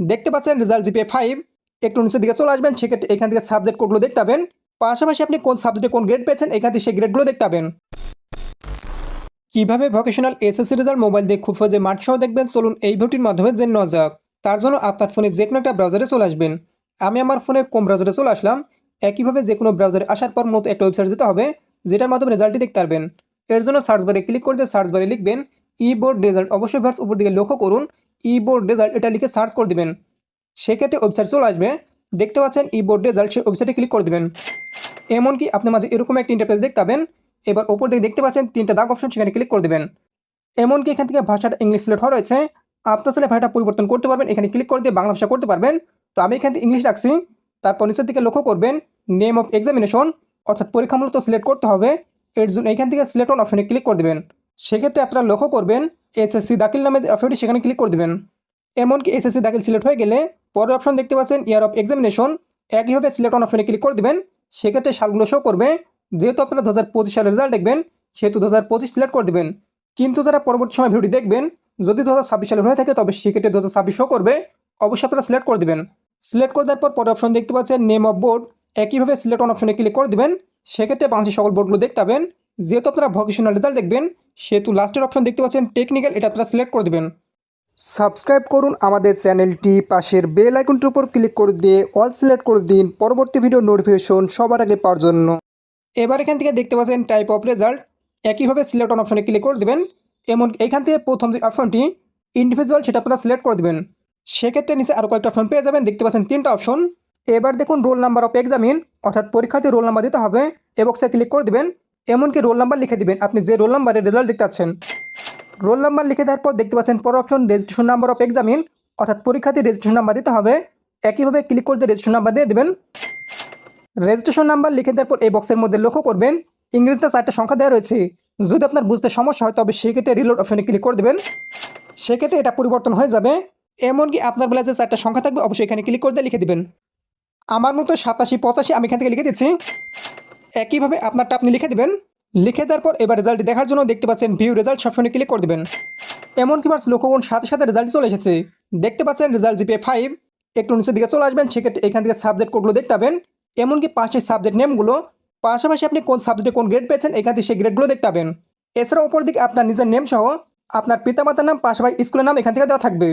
দেখতে পাচ্ছেন result GPA five একটু নিচের দিকে চলে আসবেন, সেক্ষেত্রে এখান থেকে সাবজেক্ট কোডগুলো দেখতে পাবেন। পাশাপাশি আপনি কোন সাবজেক্টে কোন গ্রেড পেয়েছেন, এখান থেকে সেই গ্রেডগুলো দেখতে পাবেন। কীভাবে ভোকেশনাল এসএসসি রেজাল্ট মোবাইল দিয়ে খুব সহজে মাঠ সহ দেখবেন, চলুন এই ভিডিওটির মাধ্যমে জেনে নেওয়া যাক। তার জন্য আপনার ফোনে যে কোনো একটা ব্রাউজারে চলে আসবেন। আমি আমার ফোনে কোন ব্রাউজারে চলে আসলাম, একইভাবে যে কোনো ব্রাউজারে আসার পর মতো একটা ওয়েবসাইট যেতে হবে, যেটার মাধ্যমে রেজাল্টটি দেখতে পারবেন। এর জন্য সার্চ বারে ক্লিক করতে সার্চ বারে লিখবেন ই বোর্ড রেজাল্ট অবশ্যই ভার্স উপর দিকে লক্ষ্য করুন ই বোর্ড রেজাল্ট এটা লিখে সার্চ করে দেবেন। সেক্ষেত্রে ওয়েবসাইট চলে আসবে। দেখতে পাচ্ছেন ই বোর্ড রেজাল্ট সেই ওয়েবসাইটে ক্লিক করে দেবেন। এমনকি আপনার মাঝে এরকম একটা ইন্টারফেস দেখতে পাবেন। এবার ওপর দিকে দেখতে পাচ্ছেন তিনটা দাগ অপশন সেখানে ক্লিক করে দেবেন। এমনকি এখান থেকে ভাষাটা ইংলিশ সিলেক্ট হওয়া রয়েছে। আপনার ছেলে ভাষাটা পরিবর্তন করতে পারবেন, এখানে ক্লিক করে দিয়ে বাংলা ভাষা করতে পারবেন। তো আমি এখান থেকে ইংলিশ রাখছি। তারপর নিচের দিকে লক্ষ্য করবেন নেম অফ এক্সামিনেশন অর্থাৎ পরীক্ষা মূলত সিলেক্ট করতে হবে। এর জন্য এখান থেকে সিলেক্ট অন অপশনে ক্লিক করে দেবেন। সেক্ষেত্রে আপনারা লক্ষ্য করবেন এসএসসি দাখিল নামে যে অপশনটি সেখানে ক্লিক করে দেবেন। এমনকি এসএসসি দাখিল সিলেক্ট হয়ে গেলে পরের অপশন দেখতে পাচ্ছেন ইয়ার অফ এক্সামিনেশন একইভাবে সিলেক্ট অন অপশনে ক্লিক করে দেবেন। সেক্ষেত্রে সালগুলো শো করবে। যেহেতু আপনারা দু হাজার পঁচিশ সালের রেজাল্ট দেখবেন, সেহেতু দু হাজার পঁচিশ সিলেক্ট করে দেবেন। কিন্তু যারা পরবর্তী সময় ভিডিও দেখবেন, যদি দু হাজার ছাব্বিশ সালের হয়ে থাকে, তবে সেক্ষেত্রে দু হাজার ছাব্বিশ শো করবে। অবশ্যই আপনারা সিলেক্ট করে দেবেন। সিলেক্ট করে দেওয়ার পর পরের অপশন দেখতে পাচ্ছেন নেম অফ বোর্ড একইভাবে সিলেক্ট অন অপশনে ক্লিক করে দেবেন। সেক্ষেত্রে বাংলাদেশের সকল বোর্ডগুলো দেখতে পাবেন। যেহেতু আপনারা ভকেশনাল রেজাল্ট দেখবেন সেহেতু লাস্টের অপশন দেখতে পাচ্ছেন টেকনিক্যাল এটা আপনারা সিলেক্ট করে দেবেন। সাবস্ক্রাইব করুন আমাদের চ্যানেলটি পাশের বেল আইকনটির উপর ক্লিক করে দিয়ে অল সিলেক্ট করে দিন পরবর্তী ভিডিও নোটিফিকেশন সবার আগে পাওয়ার জন্য। এবার এখান থেকে দেখতে পাচ্ছেন টাইপ অফ রেজাল্ট একইভাবে সিলেক্ট অন অপশনে ক্লিক করে দেবেন এমন এখান থেকে প্রথম যে অপশনটি ইন্ডিভিজুয়াল সেটা আপনারা সিলেক্ট করে দেবেন। সেক্ষেত্রে নিচে আরও কয়েকটা অপশন পেয়ে যাবেন দেখতে পাচ্ছেন তিনটা অপশন এবার দেখুন রোল নাম্বার অফ এক্সামিন অর্থাৎ পরীক্ষার্থী রোল নাম্বার দিতে হবে এবং সে ক্লিক করে দেবেন। এমনকি রোল নাম্বার লিখে দিবেন। আপনি যে রোল নাম্বারের রেজাল্ট দেখতে পাচ্ছেন রোল নাম্বার লিখে দেওয়ার পর দেখতে পাচ্ছেন পর option registration number of examine অর্থাৎ পরীক্ষার্থী রেজিস্ট্রেশন নাম্বার দিতে হবে। একইভাবে ক্লিক করতে রেজিস্ট্রেশন নাম্বার দিয়ে দেবেন। রেজিস্ট্রেশন নাম্বার লিখে দেওয়ার পর এই বক্সের মধ্যে লক্ষ্য করবেন, ইংরেজিতে চারটা সংখ্যা দেওয়া রয়েছে। যদি আপনার বুঝতে সমস্যা হয়, তবে সেক্ষেত্রে রিলোড অপশনে ক্লিক করে দেবেন। সেক্ষেত্রে এটা পরিবর্তন হয়ে যাবে। এমনকি আপনার বেলা যে চারটা সংখ্যা থাকবে, অবশ্যই এখানে ক্লিক করতে লিখে দেবেন। আমার মতো সাতাশি, পঁচাশি আমি এখান থেকে লিখে দিচ্ছি। একইভাবে আপনারটা আপনি লিখে দেবেন। লিখে দেওয়ার পর এবার রেজাল্ট দেখার জন্য দেখতে পাচ্ছেন ভিউ রেজাল্ট সবসময় ক্লিক করে দেবেন। এমনকি মার্স লক্ষ্য সাথে সাথে রেজাল্ট চলে এসেছে। দেখতে পাচ্ছেন রেজাল্ট জিপিএ ফাইভ একটু নিচের দিকে চলে আসবেন, সেক্ষেত্রে এখান থেকে সাবজেক্ট কোডগুলো দেখতে পাবেন। এমনকি পাশের সাবজেক্ট নেমগুলো পাশাপাশি আপনি কোন সাবজেক্টে কোন গ্রেড পেয়েছেন, এখান থেকে সেই গ্রেডগুলো দেখতে পাবেন। এছাড়া ওপর দিকে আপনার নিজের নেম সহ আপনার পিতামাতার নাম, পাশাপাশি স্কুলের নাম এখান থেকে দেওয়া থাকবে।